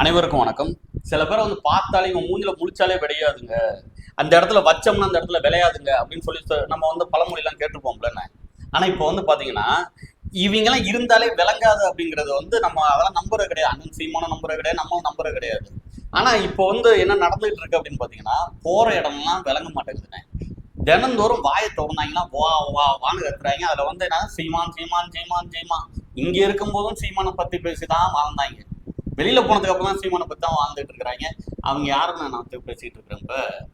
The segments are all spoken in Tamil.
அனைவருக்கும் வணக்கம். சில பேரை வந்து பார்த்தாலே இவன் மூஞ்சில முழிச்சாலே விடையாதுங்க. அந்த இடத்துல வச்சோம்னா அந்த இடத்துல விளையாதுங்க அப்படின்னு சொல்லி நம்ம வந்து பழமொழிலாம் கேட்டிருப்போம்லண்ணே ஆனா இப்போ வந்து பாத்தீங்கன்னா இவங்கெல்லாம் இருந்தாலே விளங்காது அப்படிங்கறது வந்து நம்ம அதெல்லாம் நம்புறது கிடையாது. அண்ணன் சீமான நம்புறது கிடையாது நம்மளும் நம்புறது கிடையாது. ஆனா இப்போ வந்து என்ன நடந்துகிட்டு இருக்கு அப்படின்னு பாத்தீங்கன்னா போற இடம்லாம் விளங்க மாட்டேங்குதுண்ணே தினந்தோறும் வாயை திறந்தாங்கன்னா வா வா வான்னு கத்துறாங்க. அதுல வந்து என்ன சீமான் சீமான் சீமான் சீமான். இங்க இருக்கும்போதும் சீமானை பத்தி பேசிதான் வாழ்ந்தாங்க. வெளியில போனதுக்கு அப்புறம் தான் சீமானை பத்தி தான் வாழ்ந்துட்டு இருக்கிறாங்க. அவங்க யாருன்னு நான் பேசிட்டு இருக்கிறேன் இப்ப.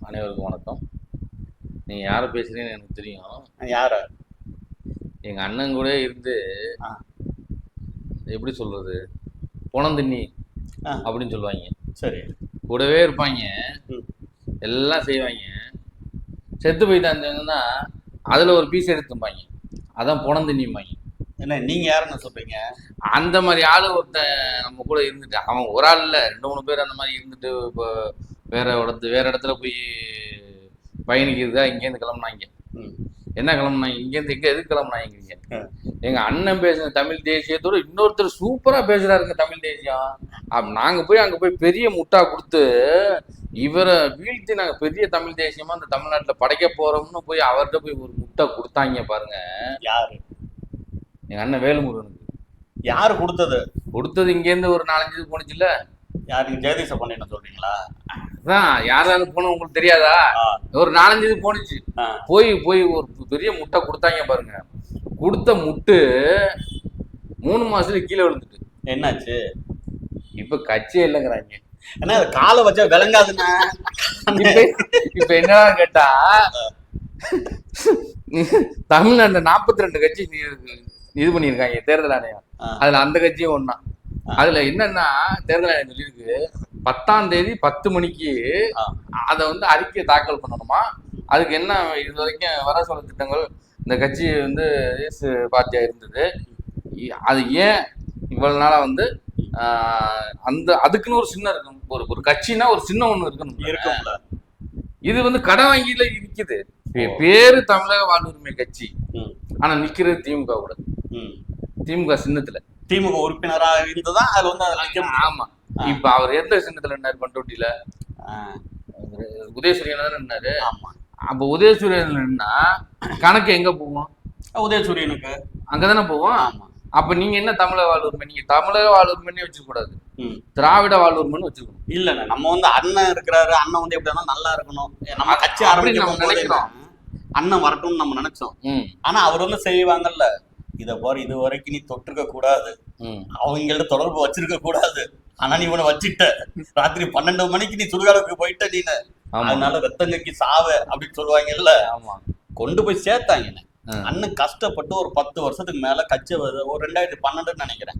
அனைவருக்கும் வணக்கம். நீங்க யாரை பேசுறீங்கன்னு எனக்கு தெரியும். யார? எங்க அண்ணன் கூட இருந்து. எப்படி சொல்றது? புனந்தண்ணி ஆ. அப்படின்னு சொல்லுவாங்க. சரி. கூடவே இருப்பாங்க. எல்லாம் செய்வாங்க. செத்து போயிட்டாங்கன்னா அதுல ஒரு பீஸ் எடுத்துப்பாங்க. அதான் புனந்தண்ணிம்பாங்க. என்ன நீங்க யாருன்னு சொல்றீங்க? அந்த மாதிரி ஆளு ஒருத்தன் நம்ம கூட இருந்துட்டு அவன் ஒரு ஆள் இல்ல ரெண்டு மூணு பேர் அந்த மாதிரி இருந்துட்டு இப்போ வேற இடத்து வேற இடத்துல போய் பயணிக்கிறதா இங்கேருந்து கிளம்புனாங்க. என்ன கிளம்புனாங்க? இங்கேருந்து எங்க எதுக்கு கிளம்புனாங்கிறீங்க ஆ. எங்க அண்ணன் பேசுன தமிழ் தேசியத்தோட இன்னொருத்தர் சூப்பரா பேசுறாருங்க தமிழ் தேசியம். நாங்க போய் அங்க போய் பெரிய முட்டா கொடுத்து இவரை வீழ்த்தி நாங்க பெரிய தமிழ் தேசியமா இந்த தமிழ்நாட்டுல படைக்க போறோம்னு போய் அவர்கிட்ட போய் ஒரு முட்டை கொடுத்தாங்க பாருங்க. யாரு? எங்க அண்ணன் வேலுமுருகனுக்கு யாரு கொடுத்தது? கொடுத்தது இங்கேருந்து ஒரு நாலஞ்சு இது போனுச்சுல்ல யார் நீங்க ஜெகதீச பண்ணின சொல்றீங்களா? அதான் யாராவது போன உங்களுக்கு தெரியாதா. ஒரு நாலஞ்சு இது போனுச்சு ஆ. போய் போய் ஒரு பெரிய முட்டை கொடுத்தாங்க பாருங்க. கொடுத்த முட்டு மூணு மாசத்துல கீழே விழுந்துட்டு. என்னாச்சு? இப்ப கட்சியே இல்லைங்கிறாங்க. அது காலை வச்சா விளங்காதுண்ணே? இப்ப இப்ப என்ன கேட்டா தமிழ்நாட்டுல நாற்பத்தி ரெண்டு கட்சி நீ- இது பண்ணியிருக்காங்க தேர்தல் ஆணையம். அதுல அந்த கட்சியும் ஒண்ணா. அதுல என்னன்னா தேர்தல் ஆணையம் சொல்லியிருக்கு பத்தாம் தேதி பத்து மணிக்கு. அதை வந்து அறிக்கை தாக்கல் பண்ணணுமா? அதுக்கு என்ன இது வரைக்கும் வர சொல்ல திட்டங்கள்? இந்த கட்சி வந்து எஸ் பார்ட்டியா இருந்தது. அது ஏன் இவ்வளவு நாளா வந்து அந்த அதுக்குன்னு ஒரு சின்ன இருக்கும். ஒரு ஒரு கட்சினா ஒரு சின்ன ஒண்ணு இருக்கணும் இருக்கும்ல. இது வந்து கடன் வங்கியில ஓ. பேரு தமிழக வாழ்வுரிமை கட்சி. ஆனா நிக்கிறது திமுக கூட. திமுக சின்னத்துல. திமுக உறுப்பினரா இருந்ததான் அதுல வந்து அதுல. ஆமா. இப்ப அவர் எந்த சின்னத்துல இருந்தாரு பண்ருட்டியில? ஆ, உதயசூரியன் தானே இருந்தாரு ஆமா. அப்ப உதயசூரியன் நின்னா கணக்கு எங்க போவோம் உதயசூரியனுக்கு. அங்கதானே போவோம் ஆமா. அப்ப நீங்க என்ன தமிழக வாழ்வுரிமை? நீங்க தமிழக வாழ்வுரிமைன்னு வச்சுக்க கூடாது. திராவிட வாழ்வுரிமைன்னு வச்சுக்கணும். இல்லண்ணே நம்ம வந்து அண்ணன் இருக்கிறாரு அண்ணன் வந்து எப்படி இருந்தாலும் நல்லா இருக்கணும். நம்ம கட்சி அப்படி ஆரம்பிக்க நம்ம போகும்போதே நினைக்கிறோம். அண்ணன் வரட்டும்னு நம்ம நினைச்சோம். ஆனா அவர் வந்து செய்வாங்கல்ல. இத பாரு இது வரைக்கும் நீ தொட்டிருக்க கூடாது. அவங்கள்ட்ட தொடர்பு வச்சிருக்க கூடாது. ஆனா நீ இவனை வச்சிட்ட. ராத்திரி பன்னெண்டு மணிக்கு நீ சுடுகாடுக்கு போயிட்ட நீனு. ஆமா. அதனால ரத்தங்கக்கி சாவ அப்படின்னு சொல்லுவாங்கல்ல. ஆமா. கொண்டு போய் சேர்த்தாங்க. அண்ணன் கஷ்டப்பட்டு ஒரு பத்து வருஷத்துக்கு மேல கட்சி வருது ஒரு ரெண்டாயிரத்தி பன்னெண்டுன்னு நினைக்கிறேன்.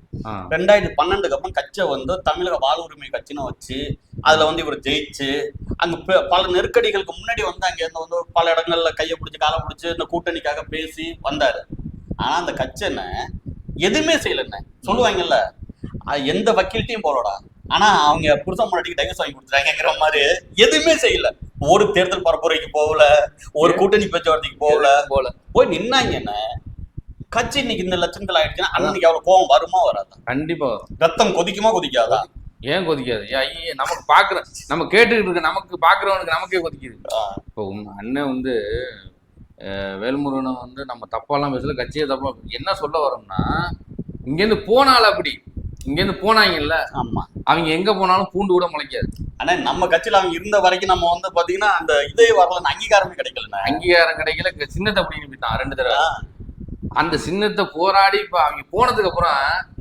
ரெண்டாயிரத்தி பன்னெண்டுக்கு அப்புறம் கட்சியை வந்து தமிழக வாழ்வுரிமை கட்சின்னு வச்சு அதுல வந்து இவர் ஜெயிச்சு அங்க பல நெருக்கடிகளுக்கு முன்னாடி வந்து அங்க இருந்து வந்து பல இடங்கள்ல கையை பிடிச்சி காலை பிடிச்சி இந்த கூட்டணிக்காக பேசி வந்தாரு. ஆனா அந்த கட்சி என்ன? எதுவுமே செய்யலண்ணே சொல்லுவாங்கல்ல எந்த வக்கீல்ட்டையும் போலடா ஆனா அவங்க புருஷன் முன்னாடி டைவர்ஸ் வாங்கி கொடுத்துறாங்கிற மாதிரி எதுவுமே செய்யல. ஒரு தேர்தல் பரப்புரைக்கு போகல ஒரு கூட்டணி பேச்சுவார்த்தைக்கு போகல. போல போய் நின்னாங்க என்ன? கட்சி இன்னைக்கு இந்த லட்சங்கள் ஆயிடுச்சுன்னா அன்னைக்கு அவ்வளவு கோவம் வருமா வராதா? கண்டிப்பா. ரத்தம் கொதிக்குமா கொதிக்காதா? ஏன் கொதிக்காது? ஐயே, நமக்கு பாக்குற நம்ம கேட்டுக்கிட்டு இருக்க நமக்கு பாக்குறவனுக்கு நமக்கே கொதிக்குது. இப்போ அண்ணன் வந்து வேல்முருகனை வந்து நம்ம தப்பாலாம் பேசல கட்சியே தப்பா என்ன சொல்ல வரோம்னா இங்கேருந்து போனால அப்படி. இங்கேருந்து போனாங்கல்ல. ஆமா. அவங்க எங்க போனாலும் பூண்டு கூட முளைக்காது. ஆனா நம்ம கட்சியில அவங்க இருந்த வரைக்கும் நம்ம வந்து பாத்தீங்கன்னா அந்த இதே வரல அங்கீகாரமே கிடைக்கல அங்கீகாரம் கிடைக்கல. சின்னத்தை அப்படின்னு போயிட்டான் ரெண்டு தடவை. அந்த சின்னத்தை போராடி இப்ப அவங்க போனதுக்கு அப்புறம்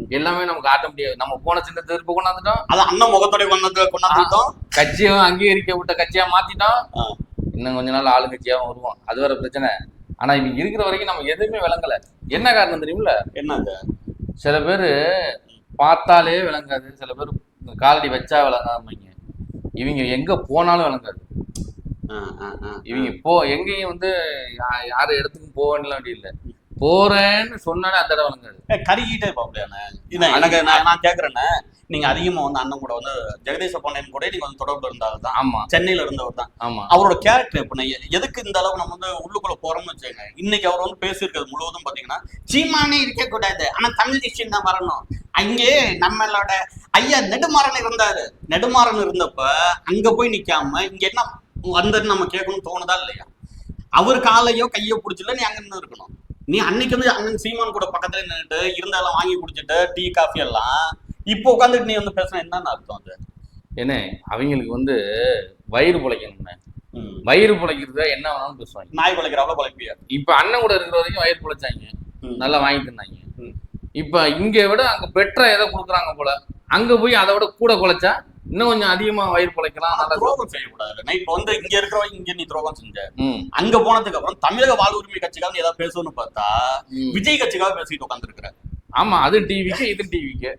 எல்லாமே நமக்கு ஆட்ட முடியாது நம்ம போன சின்னத்தை திருப்ப கொண்டாந்துட்டோம். அது அண்ணன் முகத்தோட கொண்டாந்து கொண்டாந்துட்டோம். கட்சியும் அங்கீகரிக்கப்பட்ட கட்சியா மாத்திட்டோம். இன்னும் கொஞ்ச நாள் ஆளுங்கட்சியாவும் வருவோம். அது வேற பிரச்சனை. ஆனா இவங்க இருக்கிற வரைக்கும் நம்ம எதுவுமே விளங்கல. என்ன காரணம் தெரியுமில்ல என்னது சில பேர் பார்த்தாலே விளங்காது. சில பேர் காலடி வச்சா விளங்காமங்க. இவங்க எங்க போனாலும் விளங்காது. இவங்க போ எங்கேயும் வந்து யார் இடத்துக்கும் போக வேண்டிய வேண்டிய இல்லை போறேன்னு சொன்னாலே அந்த இடம் விளங்காது ஏ, கருகிட்டே பாப்பலையாண்ணே இது எனக்கு நான் நான் கேக்குறேண்ணே. நீங்க அதிகமா வந்து அண்ணன் கூட வந்து ஜெகதீச பாண்டியன் கூட நீங்க வந்து தொடர்பு இருந்தால் தான் ஆமா. சென்னையில இருந்தவர் தான். ஆமா. அவரோட கேரக்டர் எப்படின்னா எதுக்கு இந்த அளவு நம்ம வந்து உள்ளுக்குள்ள போறோம்னு வச்சுக்கோங்க. இன்னைக்கு அவர் வந்து பேசியிருக்கிறது முழுவதும் பாத்தீங்கன்னா சீமானே இருக்க கூடாது ஆனா தமிழ் டிஷன் தான் வரணும். அங்கே நம்மளோட ஐயா நெடுமாறன் இருந்தாரு. நெடுமாறன் இருந்தப்ப அங்க போய் நிக்காம இங்க என்ன வந்ததுன்னு நம்ம கேட்கணும்னு தோணுதா இல்லையா? அவர் காலையோ கையோ பிடிச்சல நீ அங்க இருக்கணும். நீ அன்னைக்கு வந்து அண்ணன் சீமான் கூட பக்கத்துல நின்றுட்டு இருந்தாலும் வாங்கி குடிச்சிட்டு டீ காஃபி எல்லாம் இப்போ உட்காந்துட்டு நீ வந்து பேசுன என்னன்னு அர்த்தம் அது என்ன அவங்களுக்கு வந்து வயிறு பிழைக்கணும்னு. வயிறு பிழைக்கிறத என்ன வேணாலும் பேசுவாங்க நாய் குலைக்கிறவள குலைப்பியா இப்ப அண்ணன் கூட இருக்கிற வரைக்கும் வயிறு பிழைச்சாங்க. நல்லா வாங்கி தின்னாங்க. இப்ப இங்க விட அங்க பெட்டரா எதை கொடுக்குறாங்க போல. அங்க போய் அதை விட கூட குலைச்சா இன்னும் கொஞ்சம் அதிகமா வயிறு பிழைக்கலாம் துரோகம் செய்யக்கூடாது. நான் இப்ப வந்து இங்க இருக்கிறவங்க இங்க நீ துரோகம் செஞ்ச. அங்க போனதுக்கு அப்புறம் தமிழக வாழ் உரிமை கட்சிக்காக ஏதாவது பேசணும்னு பார்த்தா. விஜய் கட்சிக்காக பேசிட்டு உட்காந்துருக்கிற ஆமா அது டிவிக்கு இது டிவிக்கு.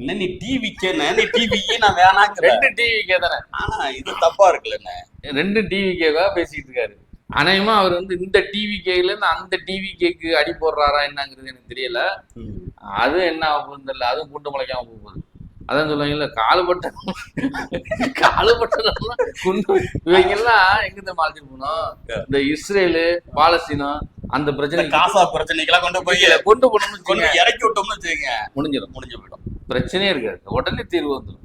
என்ன நீ டிவிக்கேன்னு நீ டிவி நான் வேணாங்கிற ரெண்டு டிவிக்கே தானே. ஆனா இது தப்பா இருக்குல்ல ரெண்டு டிவிக்கேவா பேசிட்டு இருக்காரு. அநேகமா அவர் வந்து இந்த டிவிகேல இருந்து அந்த டிவிகேக்கு அடி போடுறாரா என்னங்கிறது எனக்கு தெரியல. அது என்ன ஆக போகுதுன்னு தெரியல. அதுவும் குண்டு முளைக்காம போக போகுது. அதான் சொல்லுவாங்கல்ல காலுபட்ட காலுபட்டதெல்லாம் குண்டு. இவங்க எல்லாம் எங்க இந்த மாத்திட்டு போனோம் இந்த இஸ்ரேலு பாலஸ்தீனம் அந்த பிரச்சனை காசா பிரச்சனைக்கெல்லாம் கொண்டு போய் கொண்டு போனோம்னு கொண்டு இறக்கி விட்டோம்னு வச்சுக்கோங்க. முடிஞ்சிடும். முடிஞ்சு போயிடும். பிரச்சனையே இருக்காது. உடனே தீர்வு வந்துடும்.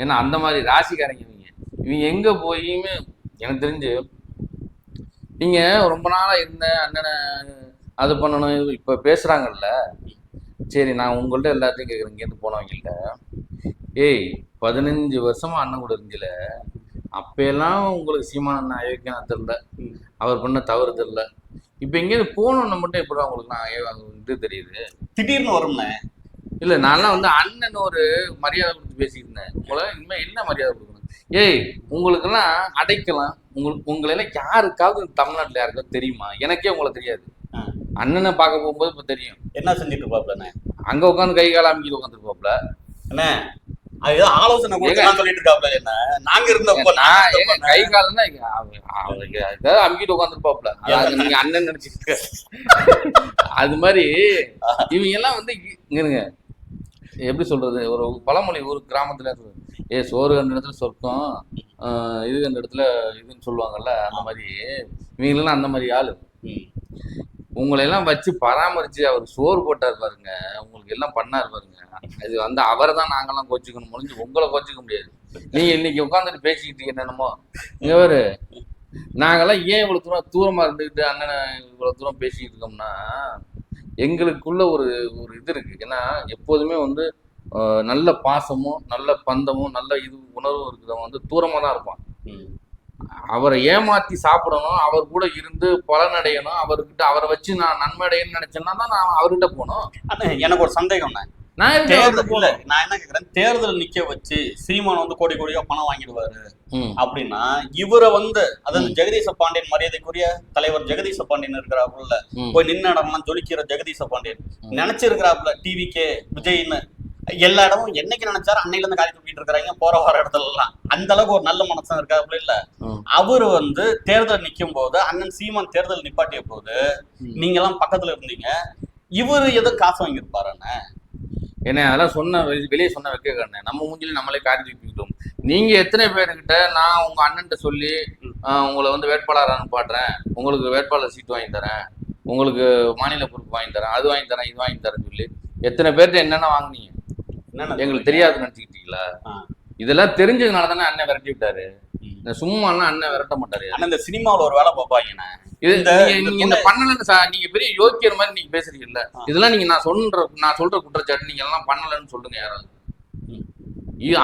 ஏன்னா அந்த மாதிரி ராசிக்காரங்க இவங்க. இவங்க எங்க போயுமே எனக்கு தெரிஞ்சு நீங்க ரொம்ப நாளா இருந்த அண்ணனை அது பண்ணணும் இப்ப பேசுறாங்கல்ல. சரி நான் உங்கள்ட்ட எல்லாத்தையும் கேட்குறேன் இங்கேருந்து போனவங்கள்ட்ட ஏய் பதினஞ்சு வருஷமா அண்ணன் கூட இருந்துல அப்பெல்லாம் உங்களுக்கு சீமான அயோக்கியம் தெரியல. ம். அவர் பண்ண தவறு தெரியல. இப்போ எங்கேயிருந்து போகணுன்னு மட்டும் எப்படி உங்களுக்கு நான் இது தெரியுது? திடீர்னு வரும்னே. இல்ல நான்லாம் வந்து அண்ணன் ஒரு மரியாதை கொடுத்து பேசிட்டு இருந்தேன். உங்களை இனிமே என்ன மரியாதை கொடுக்கணும்? ஏய் உங்களுக்கெல்லாம் அடைக்கலாம். உங்களுக்கு உங்களை எல்லாம் யாருக்காவது தமிழ்நாட்டுல யாருக்காவது தெரியுமா? எனக்கே உங்களை தெரியாது. அண்ணனை பார்க்க போகும்போது இப்ப தெரியும். என்ன செஞ்சுட்டு இருப்பாப்லண்ணே அங்க உட்காந்து கை கால அமைக்கிட்டு உட்காந்துருப்பாப்ல அண்ணே அது ஏதோ ஆலோசனை சொல்லிட்டு இருக்காப்ல என்ன? நாங்க இருந்தப்போ நான் கை அவருக்கு ஏதாவது அமுக்கிட்டு உட்காந்துருப்பாப்ல நீங்க அண்ணன் நினைச்சிட்டு அது மாதிரி இவங்க எல்லாம் வந்து இருங்க எப்படி சொல்றது? ஒரு பழமொழி ஒரு கிராமத்துல. ஏ சோறு கண்ட இடத்துல சொர்க்கம் ஆஹ் இது கண்ட இடத்துல இதுன்னு சொல்லுவாங்கல்ல அந்த மாதிரி. இவங்களெல்லாம் அந்த மாதிரி ஆளு. உங்களை எல்லாம் வச்சு பராமரிச்சு அவர் சோறு போட்டார் பாருங்க. உங்களுக்கு எல்லாம் பண்ணார் பாருங்க. அது வந்து அவரை தான் நாங்கெல்லாம் கோச்சிக்கணும். முடிஞ்சு உங்களை கோச்சிக்க முடியாது. நீங்க இன்னைக்கு உட்காந்துட்டு பேசிக்கிட்டு என்னென்னமோ. இங்க நாங்கெல்லாம் ஏன் இவ்வளவு தூரம் தூரமா இருந்துக்கிட்டு அண்ணனை இவ்வளவு தூரம் பேசிக்கிட்டு இருக்கோம்னா எங்களுக்குள்ள ஒரு ஒரு இது இருக்கு. ஏன்னா எப்போதுமே வந்து நல்ல பாசமும் நல்ல பந்தமும் நல்ல இது உணர்வும் இருக்கிறவன் வந்து தூரமா தான் இருப்பான். ம். அவரை ஏமாத்தி சாப்பிடணும் அவர் கூட இருந்து பலனடையணும் அவர்கிட்ட அவரை வச்சு நான் நன்மை அடையணும்னு நினைச்சேன்னா தான் நான் அவர்கிட்ட போகணும். எனக்கு ஒரு சந்தேகம்ண்ணே. நான் தேர்தல் நான் என்ன கேக்குறேன்? தேர்தல் நிக்க வச்சு சீமான் வந்து கோடி கோடியா பணம் வாங்கிடுவாரு. அப்படின்னா இவரை வந்து அதாவது. ஜெகதீச பாண்டியன் மரியாதைக்குரிய தலைவர் ஜெகதீச பாண்டியன் இருக்கிறாப்புல. போய் நின்ன இடம்லாம் ஜொலிக்கிற ஜெகதீச பாண்டியன். நினைச்சிருக்கிறாப்புல டிவிக்கே விஜய்னு. எல்லா இடமும் என்னைக்கு நினைச்சாரு அன்னையில இருந்து காரி தூக்கிட்டு இருக்கிறாங்க போற வர இடத்துல எல்லாம். அந்த அளவுக்கு ஒரு நல்ல மனசன் இருக்காப்புல இல்ல. அவரு வந்து தேர்தல் நிக்கும் போது அண்ணன் சீமான் தேர்தல் நிப்பாட்டிய போது. நீங்க எல்லாம் பக்கத்துல இருந்தீங்க. இவரு எதோ காசு வாங்கியிருப்பாரு என்ன அதெல்லாம் சொன்ன வெளி- வெளியே சொன்ன வைக்க கண்ணு நம்ம மூஞ்சில நம்மளே காரி தூக்கிக்கிட்டோம் நீங்க எத்தனை பேர்கிட்ட நான் உங்க அண்ணன்ட்ட சொல்லி உங்களை வந்து வேட்பாளர் அனுப்பாடுறேன் உங்களுக்கு வேட்பாளர் சீட் வாங்கி தரேன். உங்களுக்கு மாநில பொறுப்பு வாங்கி தரேன். அது வாங்கி தரேன் இது வாங்கி தரேன்னு சொல்லி எத்தனை பேர்கிட்ட என்னென்ன வாங்குனீங்க? எங்களுக்கு தெரியாது நினைச்சுக்கிட்டீங்களா. இதெல்லாம் தெரிஞ்சதுனால தானே அண்ணன் விரட்டி விட்டாரு. ம். இந்த சும்மாலாம் அண்ணன் விரட்ட மாட்டாரு. ஆனா இந்த சினிமாவுல ஒரு வேலை பார்ப்பாங்கண்ணே இது நீங்க இந்த பண்ணலன்னு சா- நீங்க பெரிய யோக்கியர் மாதிரி நீங்க பேசுறீங்கல்ல. இதெல்லாம் நீங்க நான் சொல்ற நான் சொல்ற குற்றச்சாட்டு நீங்க எல்லாம் பண்ணலன்னு சொல்லுங்க யாராவது.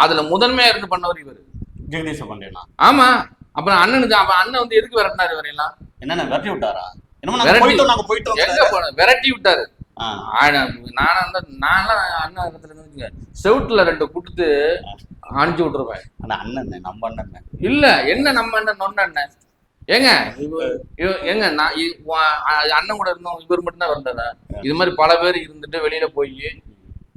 அதுல முதன்மையா இருந்து பண்ணவர் இவர். ஜெகதீச பாண்டியனா? ஆமா. அப்புறம் அண்ணனுக்கு அப்ப அண்ணன் வந்து எதுக்கு விரட்டினாரு இவரையெல்லாம்? என்னென்ன விரட்டி விட்டாரா? என்னமோ நாங்க விரட்டி- போயிட்டோம் நாங்க போயிட்டோம். எங்க போன விரட்டி விட்டாரு. ஆ. ஆனா, நானா இருந்தா நான்லாம் அண்ணன் இடத்துல செவுட்டுல ரெண்டு குடுத்து அனுப்பிச்சு விட்டுருவேன். ஆனா அண்ணன் நம்ம அண்ணன் இல்ல என்ன நம்ம அண்ணன் அண்ணன்? ஏங்க ஏங்க நான் அண்ணன் கூட இருந்தோம் இவர் மட்டும் தான் வந்ததா இது மாதிரி பல பேர் இருந்துட்டு வெளியில போய்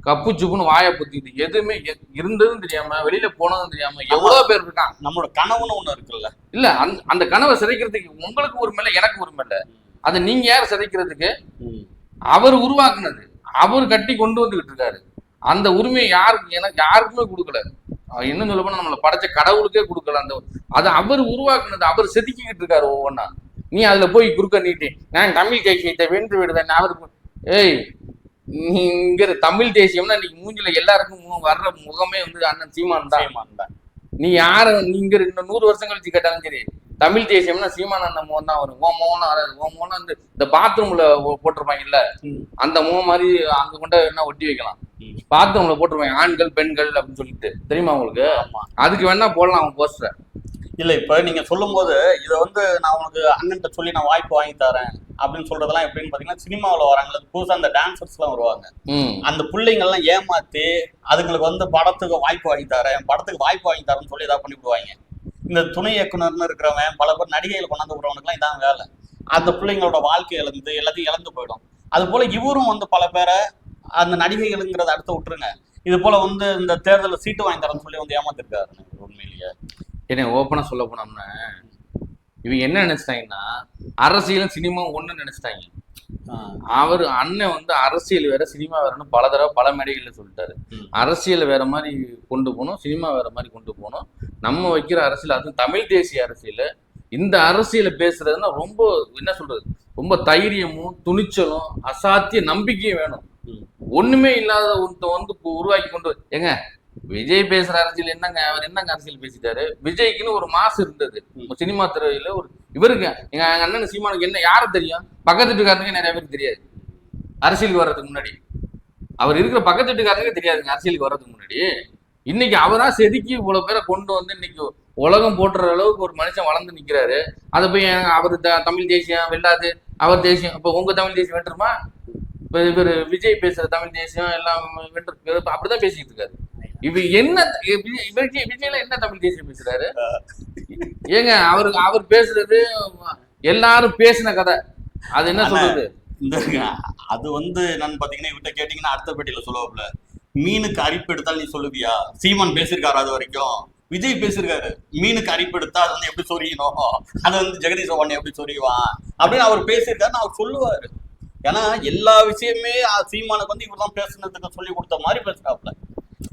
கப்பு சுப்புன்னு வாயை புத்திட்டு எதுவுமே இருந்ததும் தெரியாம வெளியில போனதும் தெரியாம எவ்வளவு பேர் இருக்கான்? நம்மளோட கனவுன்னு ஒண்ணு இருக்குல்ல. இல்ல அந்த அந்த கனவை சிதைக்கிறதுக்கு உங்களுக்கு உரிமை இல்லை எனக்கு உரிமை இல்லை. அதை நீங்க யார் சிதைக்கிறதுக்கு? அவர் உருவாக்குனது. அவர் கட்டி கொண்டு வந்துகிட்டு இருக்காரு. அந்த உரிமையை யாருக்கு எனக்கு யாருக்குமே கொடுக்கல. இன்னும் சொல்ல போனா நம்மளை படைச்ச கடவுளுக்கே கொடுக்கல அந்த அது அவர் உருவாக்குனது அவர் செதுக்கிக்கிட்டு இருக்காரு ஒவ்வொன்றா நீ அதுல போய் குறுக்க நீட்டி நான் தமிழ் தேசியத்தை வென்று விடுவேன் அவருக்கு ஏய் நீ இரு, தமிழ் தேசியம்னா இன்னைக்கு மூஞ்சில எல்லாருக்கும் வர்ற முகமே வந்து அண்ணன் சீமான் தான். நீ யார நீங்க இன்னும் நூறு வருஷம் கழிச்சு கேட்டாலும் சரி தமிழ் தேசியம்னா சீமானந்த முகம் தான் வரும். உன் முகம் வராது முகம் வந்து இந்த பாத்ரூம்ல போட்டிருப்பாங்கல்ல. அந்த முகம் மாதிரி அங்க கொண்டு என்ன ஒட்டி வைக்கலாம். பாத்ரூம்ல போட்டிருப்பாங்க ஆண்கள் பெண்கள் அப்படின்னு சொல்லிட்டு. தெரியுமா உங்களுக்கு? ஆமா. அதுக்கு வேணா போடலாம் அவன் போஸ்டர் இல்ல இப்ப நீங்க சொல்லும்போது இதை வந்து நான் உனக்கு அண்ணன்ட்ட சொல்லி நான் வாய்ப்பு வாங்கி தரேன் அப்படின்னு சொல்றதெல்லாம் எப்படின்னு பாத்தீங்கன்னா சினிமாவுல வராங்களே புதுசா அந்த டான்சர்ஸ் எல்லாம் வருவாங்க. அந்த பிள்ளைங்க எல்லாம் ஏமாத்தி அதுங்களுக்கு வந்து படத்துக்கு வாய்ப்பு வாங்கி தரேன் படத்துக்கு வாய்ப்பு வாங்கி தரேன்னு சொல்லி ஏதாவது பண்ணி விடுவாங்க. இந்த துணை இயக்குனர்னு இருக்கிறவன் பல பேர் நடிகைகள் கொண்டாந்து விடுறவனுக்குலாம் இதான் வேலை. அந்த பிள்ளைங்களோட வாழ்க்கை இழந்து எல்லாத்தையும் இழந்து போயிடும். அது போல இவரும் வந்து பல பேரை அந்த நடிகைகளுங்கிறத அடுத்து விட்டுருங்க. இது போல வந்து இந்த தேர்தலில் சீட்டு வாங்கி தரேன்னு சொல்லி வந்து ஏமாத்திருக்காரு உண்மையிலேயே. என்ன ஓப்பனா சொல்ல போனோம்னா இவங்க என்ன நினைச்சிட்டாங்கன்னா அரசியலும் சினிமாவும் ஒன்று நினைச்சிட்டாங்க. அவர் அண்ணன் வந்து அரசியல் வேற சினிமா வேறன்னு பல தடவை பல மேடைகள்ல சொல்லிட்டாரு. அரசியல் வேற மாதிரி கொண்டு போகணும் சினிமா வேற மாதிரி கொண்டு போகணும். நம்ம வைக்கிற அரசியல் அதுவும் தமிழ் தேசிய அரசியல். இந்த அரசியலை பேசுறதுன்னா ரொம்ப என்ன சொல்றது ரொம்ப தைரியமும் துணிச்சலும் அசாத்திய நம்பிக்கையும் வேணும். ஒண்ணுமே இல்லாத ஒருத்த வந்து உருவாக்கி கொண்டு ஏங்க விஜய் பேசுற அரசியல் என்னங்க? அவர் என்னங்க அரசியல் பேசிட்டாரு? விஜய்க்குன்னு ஒரு மாசு இருந்தது. சினிமா துறையில ஒரு இவருக்கு எங்க அண்ணன் சீமானுக்கு என்ன யாரை தெரியும்? பக்கத்து வீட்டுக்காரனுக்கு நிறைய பேருக்கு தெரியாது. அரசியலுக்கு வர்றதுக்கு முன்னாடி. அவர் இருக்கிற பக்கத்து வீட்டுக்காரனுக்கு தெரியாதுங்க அரசியலுக்கு வர்றதுக்கு முன்னாடி. இன்னைக்கு அவரா செதுக்கி இவ்வளவு பேரை கொண்டு வந்து இன்னைக்கு உலகம் போட்டுற அளவுக்கு ஒரு மனுஷன் வளர்ந்து நிக்கிறாரு. அதை போய் அவர் தமிழ் தேசியம் வெல்லாது அவர் தேசியம் இப்ப உங்க தமிழ் தேசியம் வென்றுமா இப்ப இவர் விஜய் பேசுற தமிழ் தேசியம் எல்லாம் வென்று அப்படிதான் பேசிட்டு இருக்காரு. இவ என்ன விஜய் விஜய் விஜய்ல என்ன தமிழ் தேசியம் பேசுறாரு ஏங்க அவர் அவர் பேசுறது எல்லாரும் பேசின கதை. அது என்ன சொல்றது? அது வந்து என்னன்னு பாத்தீங்கன்னா இவர்கிட்ட கேட்டீங்கன்னா அடுத்த பெட்டியில சொல்லுவாப்ல மீனுக்கு அரிப்பு எடுத்தால் நீ சொல்லுவியா? சீமான் பேசியிருக்காரு அது வரைக்கும்? விஜய் பேசியிருக்காரு. மீனுக்கு அரிப்பு எடுத்தா அது வந்து எப்படி சொரியணும் அது வந்து ஜெகதீஷ் சவான் எப்படி சொரியுவான்? அப்படின்னு அவர் பேசியிருக்காருன்னு அவர் சொல்லுவாரு. ஏன்னா எல்லா விஷயமே சீமானுக்கு வந்து இவர் தான் பேசுனதுக்கு சொல்லி கொடுத்த மாதிரி பேசுறாப்ல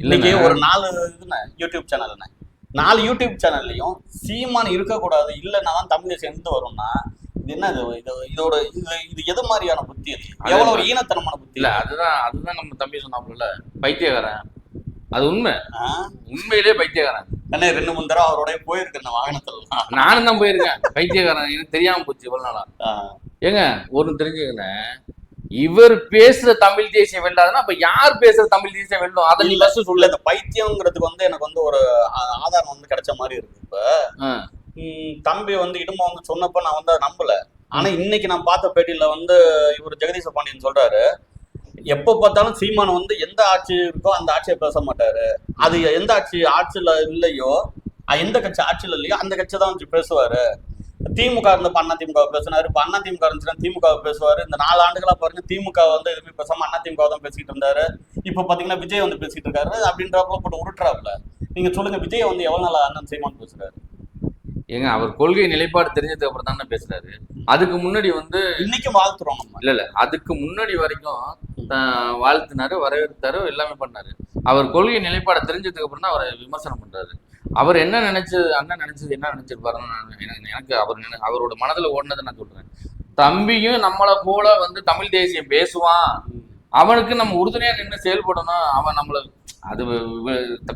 இன்னைக்கு ஒரு நாலு இதுண்ணே யூடியூப் சேனல்ண்ணே நாலு யூடியூப் சேனல்லையும் சீமான் இருக்கக்கூடாது இல்லைன்னா தான் தமிழ் தேசம் எந்த வரும்னா இது என்ன இது? இது இதோட இது இது எது மாதிரியான புத்தி அது? எவ்வளவு ஒரு ஈனத்தனமான புத்தி இல்ல அதுதான் அதுதான் நம்ம தம்பி சொன்னாப்புல பைத்தியக்காரன். அது உண்மை. ஆ? உண்மையிலே பைத்தியக்காரன். அண்ணே ரெண்டு மூணு தடவை அவரோட போயிருக்கேன் நான் வாகனத்துல நானும் தான் போயிருக்கேன். பைத்தியக்காரன் எனக்கு தெரியாம போச்சு இவ்வளவு நாளா. ஏங்க ஒரு தெரிஞ்சுக்கண்ணே இவர் பேசுற தமிழ் தேசியம் வெல்லாதுன்னா அப்ப யார் பேசுற தமிழ் தேசியம் வெல்லும்? அதை நீ ஃபர்ஸ்ட் சொல்லு. இந்த பைத்தியங்கிறதுக்கு வந்து எனக்கு வந்து ஒரு ஆதாரம் வந்து கிடைச்ச மாதிரி இருக்கு. இப்ப தம்பி வந்து இடும்ப வந்து சொன்னப்ப நான் வந்து அதை நம்பல. ஆனா இன்னைக்கு நான் பார்த்த பேட்டியில வந்து இவர் ஜெகதீச பாண்டியன் சொல்றாரு எப்ப பார்த்தாலும் சீமான் வந்து எந்த ஆட்சி இருக்கோ அந்த ஆட்சியை பேச மாட்டாரு. அது எந்த ஆட்சி ஆட்சியில இல்லையோ எந்த கட்சி ஆட்சியில இல்லையோ அந்த கட்சி தான் வச்சு பேசுவாரு. திமுக இருந்தப்ப அண்ணா திமுக பேசினாரு. இப்ப அண்ணா திமுக இருந்துச்சுன்னா திமுக பேசுவாரு. இந்த நாலு ஆண்டுகளா பாருங்க திமுக வந்து எதுவுமே பேசாம அண்ணா திமுக தான் பேசிட்டு இருந்தாரு. இப்ப பாத்தீங்கன்னா விஜய் வந்து பேசிட்டு இருக்காரு. அப்படின்றப்ப போட்டு உருட்டுறாப்புல நீங்க சொல்லுங்க விஜய் வந்து எவ்வளவு நாளா அண்ணன் சீமான் பேசுறாரு? ஏங்க அவர் கொள்கை நிலைப்பாடு தெரிஞ்சதுக்கு அப்புறம் தானே பேசுறாரு. அதுக்கு முன்னாடி வந்து இன்னைக்கும் வாழ்த்துறோம் இல்ல இல்ல. அதுக்கு முன்னாடி வரைக்கும் வாழ்த்தினாரு வரவேற்றாரு எல்லாமே பண்ணாரு. அவர் கொள்கை நிலைப்பாடை தெரிஞ்சதுக்கு அப்புறம் தான் அவரை விமர்சனம் பண்றாரு. அவர் என்ன நினைச்சது அண்ணன் நினைச்சது என்ன நினைச்சிருப்பாருன்னு நான் எனக்கு அவர் அவரோட மனதுல ஓடினதை நான் சொல்றேன். தம்பியும் நம்மளை போல வந்து தமிழ் தேசியம் பேசுவான். அவனுக்கு நம்ம உறுதுணையா நின்று செயல்படணும். அவன் நம்மள அது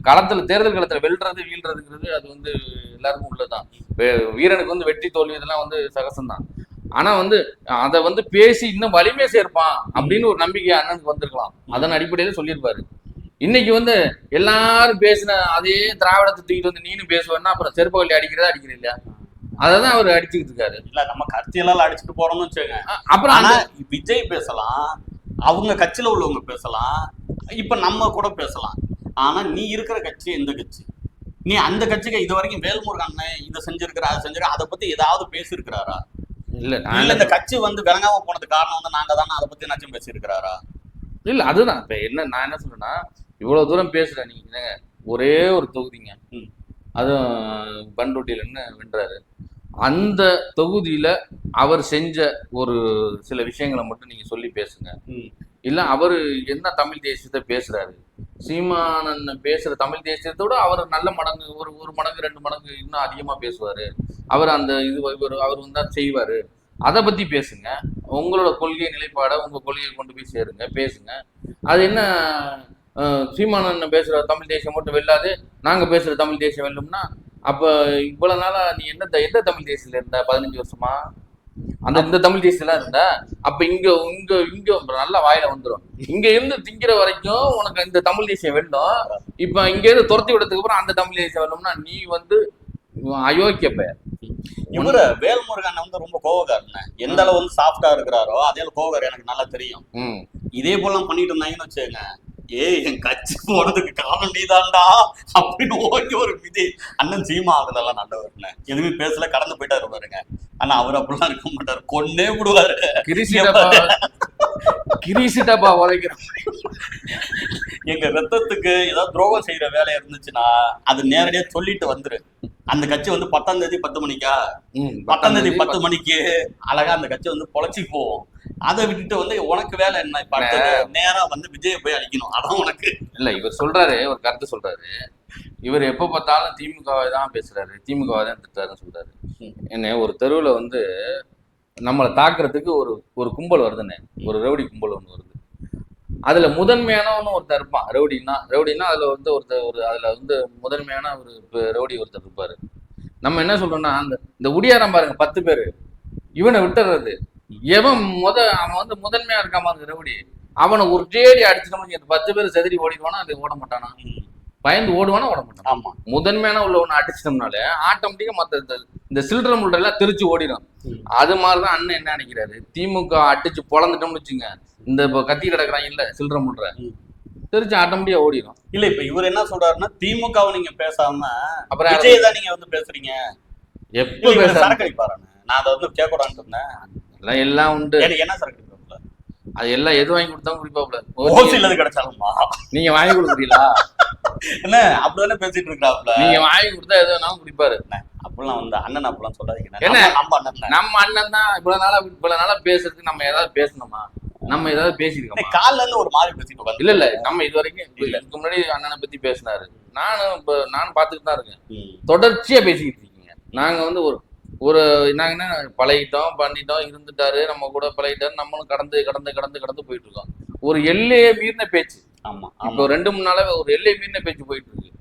களத்துல தேர்தல் களத்துல வெல்றது வீழ்றதுங்கிறது அது வந்து எல்லாருக்கும் உள்ளதுதான். வீரனுக்கு வந்து வெற்றி தோல்வி இதெல்லாம் வந்து சகசம்தான். ஆனா வந்து அதை வந்து பேசி இன்னும் வலிமை சேர்ப்பான் அப்படின்னு ஒரு நம்பிக்கை அண்ணனுக்கு வந்திருக்கலாம். அதன் அடிப்படையில சொல்லியிருப்பாரு. இன்னைக்கு வந்து எல்லாரும் பேசின அதே திராவிடத்தை தூக்கிட்டு வந்து நீனும் பேசுவேன்னா அப்புறம் செருப்பு கல்லி அடிக்கிறதா அடிக்கிறீ இல்லையா? அதை தான் அவர் அடிச்சுக்கிட்டு இருக்காரு. இல்ல நம்ம கருத்தியெல்லாம் அடிச்சுட்டு போறோம்னு வச்சுக்கோங்க. அப்புறம் ஆனா விஜய் பேசலாம் அவங்க கட்சியில உள்ளவங்க பேசலாம் இப்ப நம்ம கூட பேசலாம். ஆனா நீ இருக்கிற கட்சி எந்த கட்சி? நீ அந்த கட்சிக்கு இது வரைக்கும் வேல்முருகன் இதை செஞ்சிருக்கிற அதை செஞ்சிருக்க அதை பத்தி ஏதாவது பேசியிருக்கிறாரா? இல்ல இல்ல இந்த கட்சி வந்து விளங்காம போனது காரணம் வந்து நாங்க தானே அதை பத்தி என்னாச்சும் பேசியிருக்கிறாரா? இல்ல அதுதான். இப்ப என்ன நான் என்ன சொல்றேன்னா இவ்வளவு தூரம் பேசுறேன் நீங்க என்னங்க, ஒரே ஒரு தொகுதிங்க. அதுவும் பண்ருட்டியில என்ன வென்றாரு. அந்த தொகுதியில அவர் செஞ்ச ஒரு சில விஷயங்களை மட்டும் நீங்க சொல்லி பேசுங்க. இல்ல அவரு என்ன தமிழ் தேசியத்தை பேசுறாரு? சீமானன் பேசுற தமிழ் தேசியத்தோட அவர் நல்ல மடங்கு ஒரு ஒரு மடங்கு ரெண்டு மடங்கு இன்னும் அதிகமா பேசுவாரு. அவர் அந்த இது இவர் அவர் வந்து செய்வாரு. அதை பத்தி பேசுங்க. உங்களோட கொள்கை நிலைப்பாடை உங்க கொள்கையை கொண்டு போய் சேருங்க பேசுங்க. அது என்ன சீமானன் பேசுற தமிழ் தேசியம் மட்டும் வெல்லாது நாங்க பேசுற தமிழ் தேசியம் வெல்லும்னா அப்ப இவ்வளவு நாளா நீ என்ன எந்த தமிழ் தேசியத்துல இருந்த பதினஞ்சு வருஷமா? அந்த இந்த தமிழ் தேசியெல்லாம் இருந்தா? அப்ப இங்க இங்க இங்க நல்லா வாயில வந்துடும் இங்க இருந்து திங்கிற வரைக்கும் உனக்கு இந்த தமிழ் தேசியம் வெல்லும். இப்ப இங்க இருந்து துரத்தி விடத்துக்கு அப்புறம் அந்த தமிழ் தேசியம் வெல்லும்னா நீ வந்து அயோக்கிய பெயர். இவரு வேல்முருகன் வந்து ரொம்ப கோவக்காரன எந்த அளவு வந்து சாஃப்டா இருக்கிறாரோ அதே அளவு கோவக்காரர் எனக்கு நல்லா தெரியும். இதே போலாம் பண்ணிட்டு இருந்தாங்கன்னு வச்சுக்கோங்க. ஏய் என் கட்சி போறதுக்கு காரணம் நீதான்டா அப்படின்னு ஓகே ஒரு விதி. அண்ணன் சீமா அதுலலாம் நல்லவர்னு எதுவுமே பேசல கடந்து போயிட்டாரு பாருங்க. ஆனா அவர் அப்படிலாம் இருக்க மாட்டாரு. கொன்னே விடுவாரு. கிரிசிடப்பா உழைக்கிறோம். எங்க ரத்தத்துக்கு ஏதாவது துரோகம் செய்யற வேலை இருந்துச்சுன்னா அது நேரடியா சொல்லிட்டு வந்துரு. அந்த கட்சி வந்து பத்தாம் தேதி பத்து மணிக்கா? பத்தாம் தேதி பத்து மணிக்கு அழகா அந்த கட்சி வந்து பொழைச்சி போவோம். அதை விட்டுட்டு வந்து உனக்கு வேலை என்ன? இப்ப நேரா வந்து விஜய போய் அழிக்கணும். அதான் உனக்கு. இல்ல இவர் சொல்றாரு ஒரு கருத்து சொல்றாரு. இவர் எப்ப பார்த்தாலும் திமுகவை தான் பேசுறாரு திமுகவை தான் திட்டுறாருன்னு சொல்றாரு. என்ன ஒரு தெருவுல வந்து நம்மளை தாக்குறதுக்கு ஒரு ஒரு கும்பல் வருதுண்ணே ஒரு ரவுடி கும்பல் ஒன்று வருது. அதுல முதன்மையானவனு ஒருத்தர் இருப்பான் ரவுடின்னா. ரவுடின்னா அதுல வந்து ஒருத்தர் ஒரு அதுல வந்து முதன்மையான ஒரு ரவுடி ஒருத்தர் இருப்பாரு. நம்ம என்ன சொல்றோம்னா அந்த இந்த உடியாரம் பாருங்க பத்து பேரு. இவனை விட்டுறது. எவன் முத அவன் வந்து முதன்மையா இருக்காம இருக்கு ரவுடி. அவனை ஒரு ஜேடி அடிச்சிட்டோம்னு இந்த பத்து பேர் செதறி ஓடிடுவானா அது ஓட மாட்டானா? பயந்து ஓடுவானா ஓட மாட்டானா? ஆமா. முதன்மையான உள்ள ஒன்று அடிச்சிட்டோம்னாலே ஆட்டோமேட்டிக்கா மத்த இந்த சில்லற முள்ள எல்லாம் திருச்சி ஓடிடும். அது மாதிரிதான் அண்ணன் என்ன நினைக்கிறாரு? திமுக அடிச்சு பொழந்துட்டோம்னு வச்சுங்க இந்த இப்போ கத்தி கிடக்குறான் இல்ல சில்லற முள்ள. ம். திருச்சி ஆட்டோமேட்டிக்கா ஓடிடும். இல்ல இப்ப இவர் என்ன சொல்றாருன்னா திமுகவை நீங்க பேசாம அப்புறம் விஜய் தான் நீங்க வந்து பேசுறீங்க. எப்ப சரக்கு அடிப்பாரானு நான் அதை வந்து கேட்கக்கூடாதுன்னு இருந்தேன் எல்லாம் எல்லாம் உண்டு. என்ன சரக்கு அது எல்லாம் எது வாங்கி கொடுத்தாலும் குடிப்பாப்ல ஓசி இல்லது கிடைச்சாலுமா? நீங்க வாங்கி கொடுக்குறீங்களா? என்ன அப்படிதானே பேசிட்டு இருக்கிறாப்ல நீங்க வாங்கி கொடுத்தா எது வேணாலும் குடிப்பாரு. அப்படிலாம் வந்து அண்ணன் அப்படிலாம் சொல்லாதீங்க. என்ன? நம்ம- அண்ணன் தான். நம்ம அண்ணன் தான் இவ்வளவு நாளா இவ்வளவு நாளா பேசுறதுக்கு நம்ம ஏதாவது பேசணுமா? நம்ம ஏதாவது பேசியிருக்கோமா? இன்னைக்கு காலைல இருந்து ஒரு மாதிரி பேசிட்டு இல்ல இல்ல நம்ம இது வரைக்கும். இதுக்கு முன்னாடி அண்ணனை பத்தி பேசினாரு. நானும் இப்ப நானும் பாத்துட்டு தான் இருக்கேன். தொடர்ச்சியா பேசிக்கிட்டு இருக்கீங்க. நாங்க வந்து ஒரு ஒரு நாங்க என்ன பழகிட்டோம் பண்ணிட்டோம் இருந்துட்டாரு நம்ம கூட பழகிட்டாரு நம்மளும் கடந்து கடந்து கடந்து கடந்து போயிட்டு இருக்கோம். ஒரு எல்லையே மீறின பேச்சு. ஆமா இப்போ ரெண்டு மூணு நாளாவே ஒரு எல்லை மீறின பேச்சு போயிட்டு இருக்கு.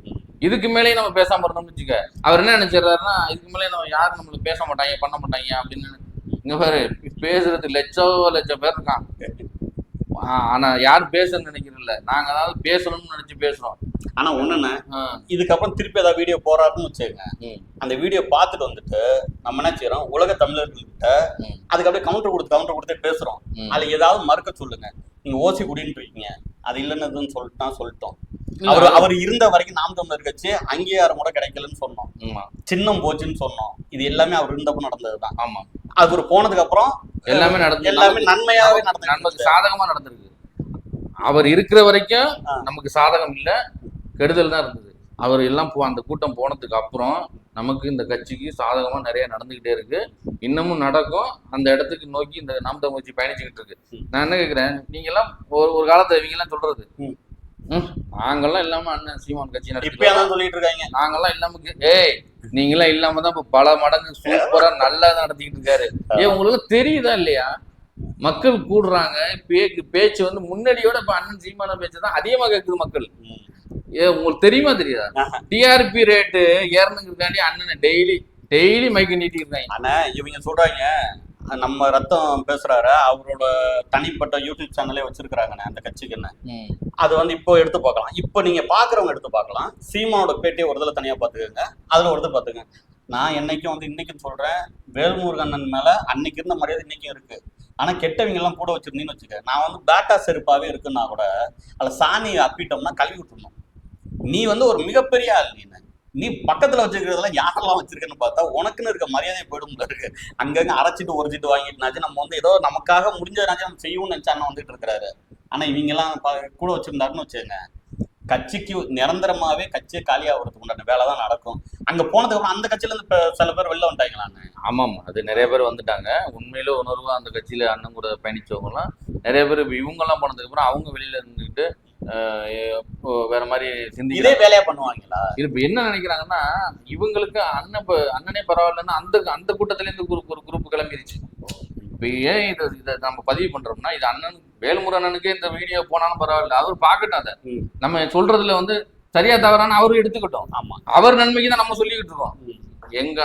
இதுக்கு மேலேயும் நம்ம பேசாம இருந்தோம்னு வச்சுக்க அவர் என்ன நினைச்சிடறாருன்னா இதுக்கு மேலே நம்ம யாரும் நம்மளுக்கு பேச மாட்டாங்க பண்ண மாட்டாங்க அப்படின்னு இங்க பாரு பேசுறது லட்சோ லட்சம் பேர் இருக்கான் ஆனா யாரும் பேசணும்னு நினைக்கிறதில்ல. நாங்க அதாவது பேசணும்னு நினைச்சு பேசுறோம். ஆனா ஒண்ணுன்னு ஆ, இதுக்கப்புறம் திருப்பி ஏதாவது வீடியோ போறாருன்னு வச்சுக்கோங்க. அந்த வீடியோ பார்த்துட்டு வந்துட்டு நம்ம என்ன செய்யறோம் உலக தமிழர்கள்கிட்ட. அதுக்கு அப்படியே கவுண்டர் கொடுத்து கவுண்டர் கொடுத்து பேசுறோம். அதுல ஏதாவது மறுக்க சொல்லுங்க. நீங்க ஓசி குடின்னு இருக்கீங்க. அது இல்லைன்னு சொல்லிட்டா சொல்லிட்டோம். அவர் அவர் இருந்த வரைக்கும் நாம் தமிழர் கட்சி அங்கீகாரம் கூட கிடைக்கலன்னு சொன்னோம். சின்னம் போச்சுன்னு சொன்னோம். இது எல்லாமே அவர் இருந்தப்ப நடந்ததுதான். ஆமா. அவர் போனதுக்கு அப்புறம் எல்லாமே நடந்து எல்லாமே நன்மையாவே நமக்கு நடந்தது சாதகமா நடந்திருக்கு. அவர் இருக்கிற வரைக்கும். நமக்கு சாதகம் இல்ல. கெடுதல் தான் இருந்தது. அவர் எல்லாம் போ அந்த கூட்டம் போனதுக்கு அப்புறம் நமக்கு இந்த கட்சிக்கு சாதகமா நிறைய நடந்துகிட்டே இருக்கு. இன்னமும் நடக்கும். அந்த இடத்துக்கு நோக்கி இந்த நாம் தமிழ் கட்சி பயணிச்சுக்கிட்டு இருக்கு. நான் என்ன கேக்குறேன்? நீங்க எல்லாம் ஒரு ஒரு காலத்துல இவங்க எல்லாம் சொல்றது நாங்கெல்லாம் இல்லாம அண்ணன் சீமான் கட்சி சொல்லிட்டு இருக்காங்க. நாங்கெல்லாம் இல்லாம ஏய் நீங்களாம் இல்லாம தான் இப்ப பல மடங்கு சூப்பரா நல்லா நடத்திக்கிட்டு இருக்காரு. ஏன் உங்களுக்கு தெரியுதா இல்லையா? மக்கள் கூடுறாங்க. பே- பேச்சு வந்து முன்னாடியோட இப்ப அண்ணன் சீமான பேச்சு தான் அதிகமா கேக்குது மக்கள். ஏ உங்களுக்கு தெரியுமா தெரியாதா? டிஆர்பி ரேட்டு ஏறணுங்கிறதுக்காண்டி அண்ணனை டெய்லி டெய்லி மைக்கு நீட்டிட்டு இருக்காங்க ஆனா இவங்க சொல்றாங்க நம்ம ரத்தம் பேசுறாரு அவரோட தனிப்பட்ட யூடியூப் சேனலே வச்சிருக்கிறாங்கண்ணே அந்த கட்சிக்கு என்ன ம், அது வந்து இப்போ எடுத்து பார்க்கலாம். இப்போ நீங்க பாக்குறவங்க எடுத்து பார்க்கலாம். சீமானோட பேட்டியை ஒரு தடவை தனியா பாத்துக்கோங்க அதுல ஒரு தடவை பாத்துங்க நான் என்னைக்கும் வந்து இன்னைக்கும் சொல்றேன் வேல்முருகண்ணன் மேல அன்னைக்கு இருந்த மரியாதை இன்னைக்கும் இருக்கு. ஆனா கெட்டவங்க எல்லாம் கூட வச்சிருந்தீங்கன்னு வச்சுக்க நான் வந்து பேட்டா செருப்பாவே இருக்குன்னா கூட அதுல சாணி அப்பிட்டோம்னா கழுவி விட்டுருணும் நீ வந்து ஒரு மிகப்பெரிய ஆள். நீ நீ பக்கத்துல வச்சிருக்கிறதெல்லாம் யாரெல்லாம் வச்சிருக்கன்னு பார்த்தா உனக்குன்னு இருக்க மரியாதை போயிடும் இருக்கு. அங்கங்க அரைச்சிட்டு உரைச்சிட்டு வாங்கிட்டுனாச்சு. நம்ம வந்து ஏதோ நமக்காக முடிஞ்சதுனாச்சும் நம்ம செய்யணும்னு நினைச்சா அண்ணன் வந்துட்டு இருக்கிறாரு. ஆனா இவங்க எல்லாம் பா- கூட வச்சிருந்தாருன்னு வச்சுக்கோங்க. கட்சிக்கு நிரந்தரமாவே கட்சி காலியாகிறதுக்கு உண்டான வேலை தான் நடக்கும். அங்க போனதுக்கு அப்புறம் அந்த கட்சியில இருந்து சில பேர் வெளில வந்துட்டாங்களான்னு ஆமாம் அது நிறைய பேர் வந்துட்டாங்க. உண்மையில உணர்வு அந்த கட்சியில அண்ணன் கூட பயணிச்சவங்கலாம் நிறைய பேர் இவங்கெல்லாம் போனதுக்கு அப்புறம் அவங்க வெளியில இருந்துக்கிட்டு வேற மாதிரி இதே சிந்திக்க வேலையா பண்ணுவாங்களா? இது இப்ப என்ன நினைக்கிறாங்கன்னா இவங்களுக்கு அண்ணன் அண்ணனே பரவாயில்லன்னா அந்த அந்த கூட்டத்துல இருந்து ஒரு குரூப் கிளம்பிருச்சு. இப்ப ஏன் இதை இதை நம்ம பதிவு பண்றோம்னா இது அண்ணன் வேல்முரு அண்ணனுக்கே இந்த வீடியோ போனாலும் பரவாயில்ல. அவர் பார்க்கட்டும் அதை. நம்ம சொல்றதுல வந்து சரியா தவறான அவரும் எடுத்துக்கிட்டோம். ஆமா. அவர் நன்மைக்கு தான் நம்ம சொல்லிக்கிட்டு இருக்கோம். எங்க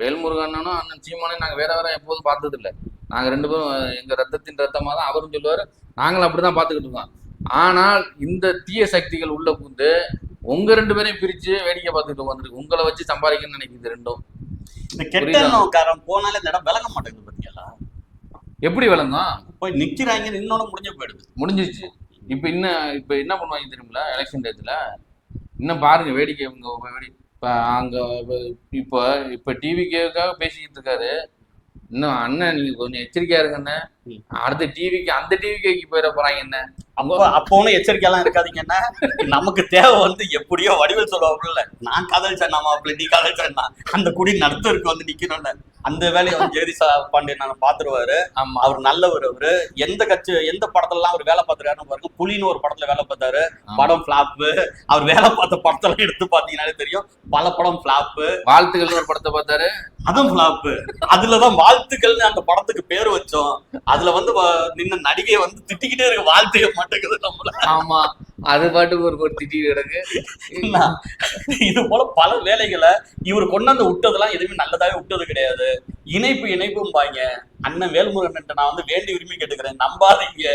வேல்முருகன் அண்ணனும் அண்ணன் சீமானையும் நாங்க வேற வேற எப்போதும் பார்த்தது இல்ல நாங்க ரெண்டு பேரும் எங்க ரத்தத்தின் ரத்தமா தான் அவரும் சொல்லுவாரு. நாங்களும் அப்படிதான் பார்த்துக்கிட்டு இருக்கோம். ஆனால் இந்த தீய சக்திகள் உள்ள புகுந்து உங்க ரெண்டு பேரையும் பிரிச்சு வேடிக்கை பார்த்துட்டு வந்துருக்கு உங்களை வச்சு சம்பாதிக்கணும்னு நினைக்குது ரெண்டும். இந்த கெட்ட போனாலே இந்த இடம் விளங்க மாட்டேங்குது பத்தியெல்லாம் எப்படி விளங்கும்? போய் நிக்கிறாங்க இன்னொன்னு முடிஞ்சு போயிடுது. முடிஞ்சிச்சு இப்ப இன்னும் இப்ப என்ன பண்ணுவாங்க தெரியுமில எலெக்ஷன் டேத்துல? இன்னும் பாருங்க வேடிக்கை இவங்க வேடி இப்ப அங்க இப்ப இப்ப டிவிக்காக பேசிக்கிட்டு இருக்காரு. இன்னும் அண்ணன் நீங்க கொஞ்சம் எச்சரிக்கையா இருங்க அண்ணன். ம். அடுத்த டிவிக்கு அந்த டிவிக்கு போயிட போறாங்க என்ன? அப்போ அப்போ ஒன்றும் எச்சரிக்கையெல்லாம் இருக்காதீங்கன்னா நமக்கு தேவை வந்து எப்படியோ வடிவில் சொல்லுவாப்புல நான் காதலிச்சேன் மாப்பிள்ள நீ காதலிச்சேன்னா அந்த குடி நடத்துறதுக்கு வந்து நிக்கணும்ல. அந்த வேலையை வந்து ஜெயதி சா பாண்டியன் நான் பாத்துருவாரு. ஆமா. அவர் நல்லவர் அவரு. எந்த கட்சி எந்த படத்துலலாம் அவர் வேலை பார்த்துருக்காருன்னு பாருங்க. புலின்னு ஒரு படத்துல வேலை பார்த்தாரு. படம் ஃபிளாப்பு அவர் வேலை பார்த்த படத்தெல்லாம் எடுத்து பார்த்தீங்கன்னாலே தெரியும். பல படம் ஃபிளாப்பு வாழ்த்துக்கள்னு ஒரு படத்தை பார்த்தாரு. அதுவும் ஃபிளாப்பு அதுலதான் வாழ்த்துக்கள்னு அந்த படத்துக்கு பேர் வச்சோம். அதுல வந்து நின்ன நடிகை வந்து திட்டிக்கிட்டே இருக்கு வாழ்த்துக்க மாட்டேங்குது நம்மள. ஆமா. அது பாட்டுக்கு ஒரு ஒரு திட்டி கிடக்கு? இது போல பல வேலைகளை இவர் கொண்டாந்து விட்டதெல்லாம் எதுவுமே நல்லதாவே விட்டது கிடையாது. இணைப்பு இணைப்பும் பாங்க அண்ணன் வேல்முருகன் நான் வந்து வேண்டி விரும்பி கேட்டுக்கிறேன். நம்பாதீங்க.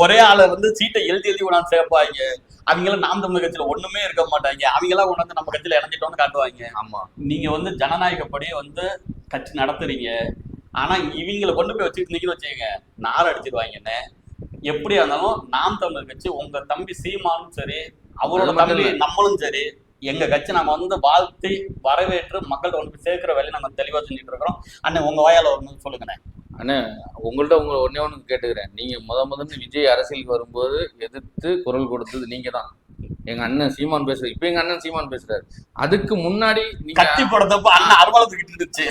ஒரே ஆளை வந்து சீட்டை எழுதி எழுதி கொண்டாந்து சேர்ப்பாங்க. அவங்களாம் நாம் தமிழ் கட்சியில ஒண்ணுமே இருக்க மாட்டாங்க. அவங்களாம் கொண்டாந்து நம்ம கட்சியில இணைஞ்சிட்டோம்னு காட்டுவாங்க. ஆமா. நீங்க வந்து ஜனநாயகப்படி வந்து கட்சி நடத்துறீங்க. ஆனா இவங்களை கொண்டு போய் வச்சுட்டு நீங்க வச்சுக்கோங்க. நார் அடிச்சிருவாங்கன்னு எப்படியா இருந்தாலும் நாம் தமிழர் கட்சி உங்க தம்பி சீமானும் சரி அவரோட தம்பி. நம்மளும் சரி எங்க கட்சி நம்ம வந்து வாழ்த்தி வரவேற்று மக்கள்கிட்ட கொண்டு சேர்க்கிற வேலையை நம்ம தெளிவா செஞ்சுட்டு இருக்கிறோம். அண்ணன் உங்க வாயால ஒரு சொல்லுங்கண்ணே. அண்ணே உங்கள்ட்ட உங்க ஒன்னே ஒன்று கேட்டுக்கிறேன். நீங்க முத முதல்ல விஜய் அரசியலுக்கு வரும்போது எதிர்த்து குரல் கொடுத்தது நீங்க தான் எங்க அண்ணன் சீமான் பேசுறாரு இப்ப எங்க அண்ணன் சீமான் பேசுறாரு. அதுக்கு முன்னாடி கத்தி போடுறதப்ப அண்ணன் அறுவலத்துக்கிட்டு இருந்துச்சு.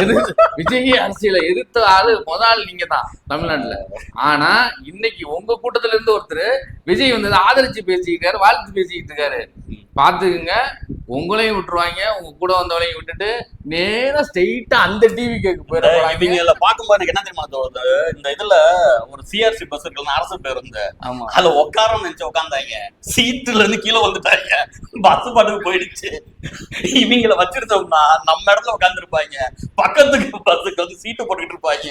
எதிர் விஜய் அரசியலை எதிர்த்த ஆளு ஆள் நீங்க தான் தமிழ்நாட்டுல. ஆனா இன்னைக்கு உங்க கூட்டத்துல இருந்து ஒருத்தர் விஜய் வந்து ஆதரிச்சு பேசிக்கிட்டு இருக்காரு வாழ்த்து பேசிக்கிட்டு இருக்காரு. பாத்துக்குங்க உங்களையும் விட்டுருவாங்க உங்க கூட வந்தவளையும் விட்டுட்டு நேரா ஸ்ட்ரெயிட்டா அந்த டிவி கேக்கு போயிட போறாங்க. இவங்கள பார்க்கும்போது எனக்கு என்ன தெரியுமா தோணுது? இந்த இதுல ஒரு சிஆர்சி பஸ் இருக்குல்ல அரசு பேருந்து. ஆமா. அதுல உட்காரன்னு நினைச்சு உட்காந்தாங்க சீட்டுல இருந்து கீழே வந்துட்டாங்க. பஸ் பாட்டுக்கு போயிடுச்சு. இவங்கள வச்சிருந்தோம்னா நம்ம இடத்துல உட்காந்துருப்பாங்க பக்கத்துக்கு பஸ்ஸுக்கு வந்து சீட்டு போட்டுக்கிட்டு இருப்பாங்க.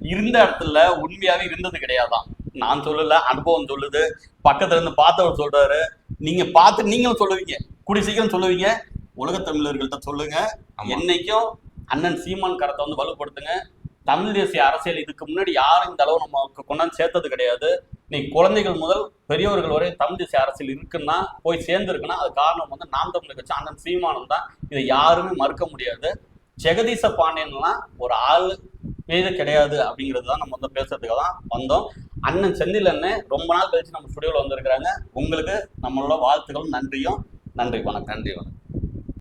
இருந்த இடத்துல உண்மையாவே இருந்தது கிடையாதான். நான் சொல்லல அனுபவம் சொல்லுது. பக்கத்துல இருந்து பார்த்தவர் சொல்றாரு. நீங்க பார்த்து நீங்களும் சொல்லுவீங்க. கூடி சீக்கிரம் சொல்லுவீங்க. உலக தமிழர்கள்ட்ட சொல்லுங்க. என்னைக்கும் அண்ணன் சீமான் கரத்தை வந்து வலுப்படுத்துங்க. தமிழ் தேசிய அரசியல் இதுக்கு முன்னாடி யாரும் இந்த அளவு நமக்கு கொண்டாந்து சேர்த்தது கிடையாது. நீ குழந்தைகள் முதல் பெரியவர்கள் வரை தமிழ் தேசிய அரசியல் இருக்குன்னா போய் சேர்ந்துருக்குன்னா அது காரணம் வந்து நாம் தமிழர் கட்சி. அண்ணன் சீமானம் தான் இதை யாருமே மறுக்க முடியாது. ஜெகதீச பாண்டியன்லாம் ஒரு ஆள் மீது கிடையாது அப்படிங்கிறது தான் நம்ம வந்து பேசுறதுக்கு தான் வந்தோம். அண்ணன் செந்தில் அண்ணன் ரொம்ப நாள் கழிச்சு நம்ம ஸ்டுடியோவில் வந்திருக்கிறாங்க. உங்களுக்கு நம்மளோட வாழ்த்துக்களும் நன்றியும். நன்றி வணக்கம். நன்றி வணக்கம்.